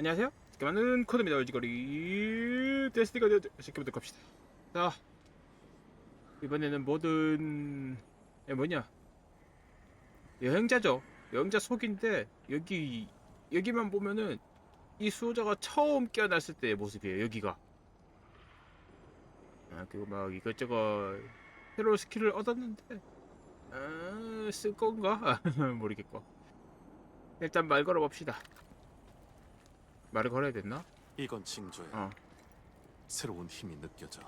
안녕하세요. 많은 코드입니다. 얼지거리 데스티가 시켜보도록 합시다. 자, 이번에는 모든 에 뭐냐 여행자죠. 여행자 속인데 여기 여기만 보면은 이 수호자가 처음 깨어났을 때의 모습이에요. 여기가. 아 그리고 막 이것저것 새로운 스킬을 얻었는데 아, 쓸 건가 모르겠고 일단 말 걸어 봅시다. 말을 걸어야 됐나? 이건 징조야. 어. 새로운 힘이 느껴져.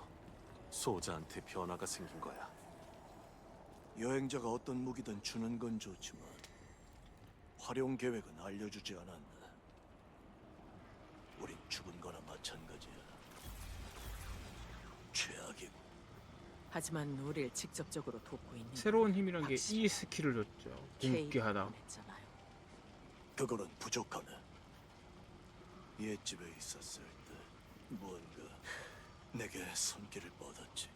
소자한테 변화가 생긴 거야. 여행자가 어떤 무기든 주는 건 좋지만 활용 계획은 알려주지 않았나. 우린 죽은 거나 마찬가지야. 최악이고 하지만 우리를 직접적으로 돕고 있는 새로운 힘이란 게 이. 스킬을 줬죠. 했잖아요. 그거는 부족하네. 옛집에 있었을 때 뭔가 내게 손길을 뻗었지.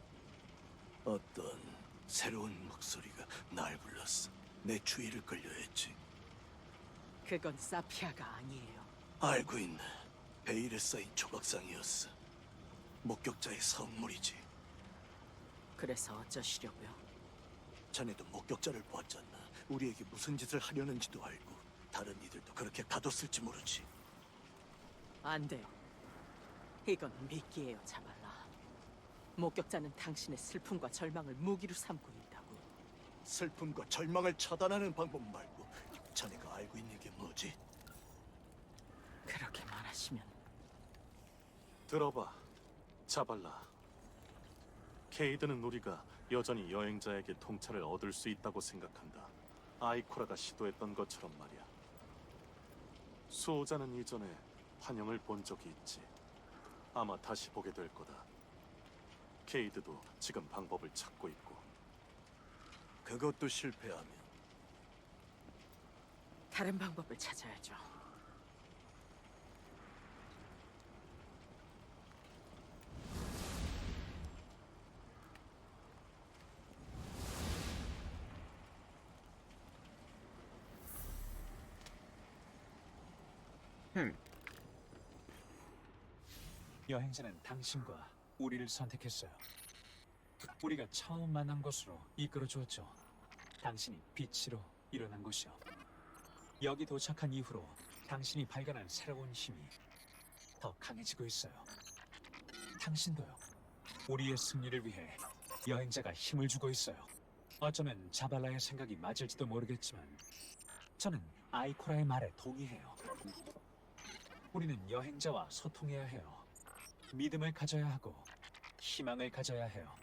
어떤 새로운 목소리가 날 불렀어. 내 주의를 끌려했지. 그건 사피아가 아니에요. 알고 있네. 베일에 쌓인 조각상이었어. 목격자의 선물이지. 그래서 어쩌시려고요? 자네도 목격자를 보았잖아. 우리에게 무슨 짓을 하려는지도 알고 다른 이들도 그렇게 가뒀을지 모르지. 안 돼요. 이건 미끼예요, 자발라. 목격자는 당신의 슬픔과 절망을 무기로 삼고 있다고요. 슬픔과 절망을 차단하는 방법 말고 자네가 알고 있는 게 뭐지? 그렇게 말하시면 들어봐. 자발라. 케이드는 우리가 여전히 여행자에게 통찰을 얻을 수 있다고 생각한다. 아이코라가 시도했던 것처럼 말이야. 수호자는 이전에 환영을 본 적이 있지. 아마 다시 보게 될 거다. 케이드도 지금 방법을 찾고 있고. 그것도 실패하면 다른 방법을 찾아야죠. 여행자는 당신과 우리를 선택했어요. 우리가 처음 만난 곳으로 이끌어 주었죠. 당신이 빛으로 일어난 곳이요. 여기 도착한 이후로 당신이 발견한 새로운 힘이 더 강해지고 있어요. 당신도요. 우리의 승리를 위해 여행자가 힘을 주고 있어요. 어쩌면 자발라의 생각이 맞을지도 모르겠지만 저는 아이코라의 말에 동의해요. 우리는 여행자와 소통해야 해요. 믿음을 가져야 하고 희망을 가져야 해요.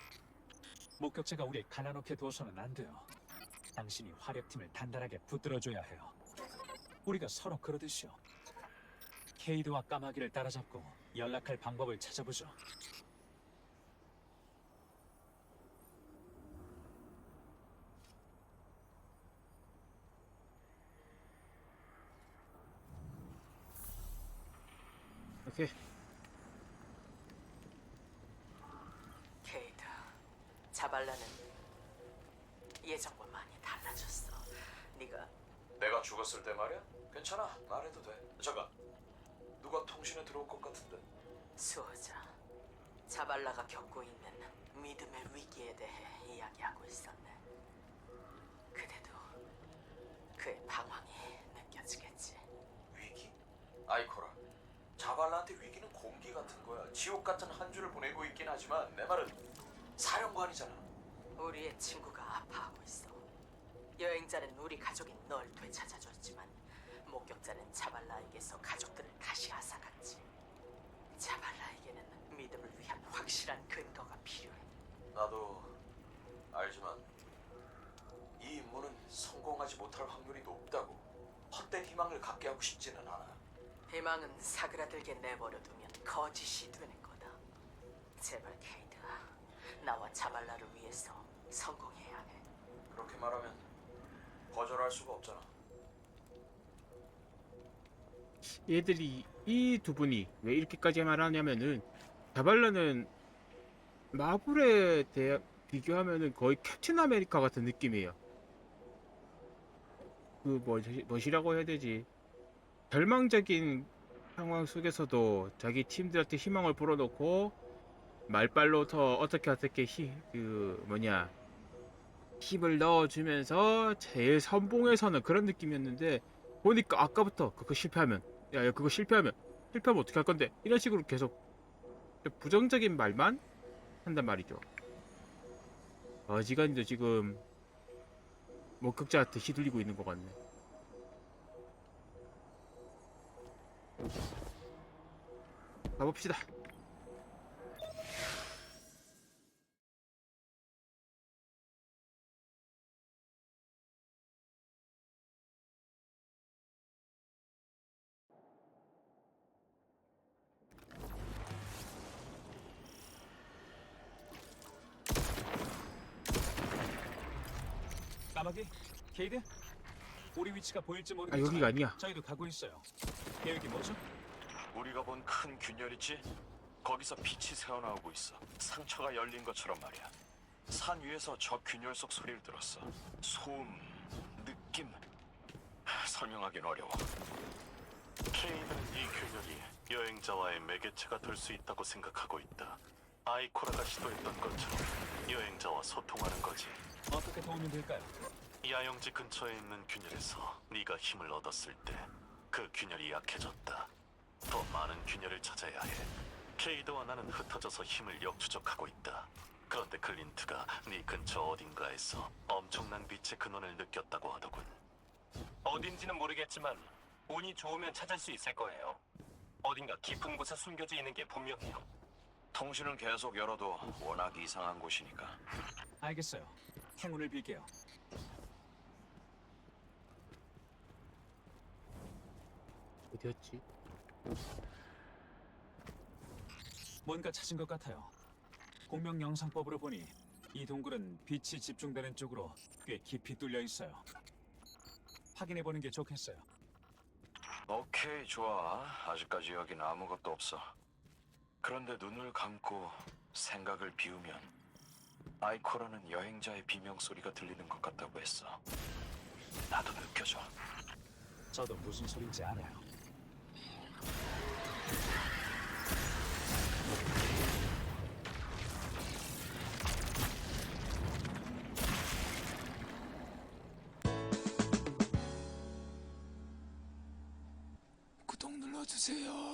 목격자가 우리 가난하게 둬서는 안 돼요. 당신이 화력팀을 단단하게 붙들어줘야 해요. 우리가 서로 그러듯이요. 케이드와 까마귀를 따라잡고 연락할 방법을 찾아보죠. 오케이. 케이드, 자발라는 예전과 많이 달라졌어. 네가 내가 죽었을 때 말이야? 괜찮아 말해도 돼 잠깐 누가 통신에 들어올 것 같은데 수호자, 자발라가 겪고 있는 믿음의 위기에 대해 이야기하고 있었네. 그대도 그의 방황이 느껴지겠지. 위기? 아이코라 자발라한테 위기는 공기 같은 거야 지옥 같은 한 주를 보내고 있긴 하지만 내 말은 사령관이잖아 우리의 친구가 아파하고 있어. 여행자는 우리 가족인 널 되찾아줬지만 목격자는 자발라에게서 가족들을 다시 앗아갔지. 자발라에게는 믿음을 위한 확실한 근거가 필요해. 나도 알지만 이 임무는 성공하지 못할 확률이 높다고 헛된 희망을 갖게 하고 싶지는 않아 희망은 사그라들게 내버려두면 거짓이 되는 거다. 제발 케이드아, 나와 자발라를 위해서 성공해야 해. 그렇게 말하면 거절할 수가 없잖아 얘들이 이 두 분이 왜 이렇게까지 말하냐면은 자발라는 마블에 대해 비교하면은 거의 캡틴 아메리카 같은 느낌이에요. 그 뭐지 뭐시라고 해야 되지? 절망적인 상황 속에서도 자기 팀들한테 희망을 불어넣고 말빨로 더 어떻게 어떻게 히, 그 뭐냐 힘을 넣어주면서 제일 선봉에 서는 그런 느낌이었는데 보니까 아까부터 그거 실패하면 야, 야 그거 실패하면 실패하면 어떻게 할 건데? 이런 식으로 계속 부정적인 말만 한단 말이죠. 어지간히도 지금 목격자한테 휘둘리고 있는 것 같네. 가봅시다 까마귀, 케이드, 우리 위치가 보일지 아 모르겠지만 여기가 아니야 저희도 가고 있어요. 계획이 뭐죠? 우리가 본 큰 균열이지? 거기서 빛이 새어나오고 있어. 상처가 열린 것처럼 말이야. 산 위에서 저 균열 속 소리를 들었어. 소음, 느낌. 하, 설명하긴 어려워. 케이드는 이 균열이 여행자와의 매개체가 될 수 있다고 생각하고 있다. 아이코라가 시도했던 것처럼 여행자와 소통하는 거지. 어떻게 도움이 될까요? 야영지 근처에 있는 균열에서 네가 힘을 얻었을 때 그 균열이 약해졌다. 더 많은 균열을 찾아야 해. 케이드와 나는 흩어져서 힘을 역추적하고 있다. 그런데 클린트가 네 근처 어딘가에서 엄청난 빛의 근원을 느꼈다고 하더군. 어딘지는 모르겠지만 운이 좋으면 찾을 수 있을 거예요. 어딘가 깊은 곳에 숨겨져 있는 게 분명해요. 통신은 계속 열어도 워낙 이상한 곳이니까. 알겠어요. 행운을 빌게요. 어디였지? 뭔가 찾은 것 같아요. 공명 영상법으로 보니 이 동굴은 빛이 집중되는 쪽으로 꽤 깊이 뚫려 있어요. 확인해 보는 게 좋겠어요. 오케이, 좋아. 아직까지 여긴 아무것도 없어. 그런데 눈을 감고 생각을 비우면 아이코라는 여행자의 비명 소리가 들리는 것 같다고 했어. 나도 느껴져. 저도 무슨 소린지 알아요. 구독 눌러주세요.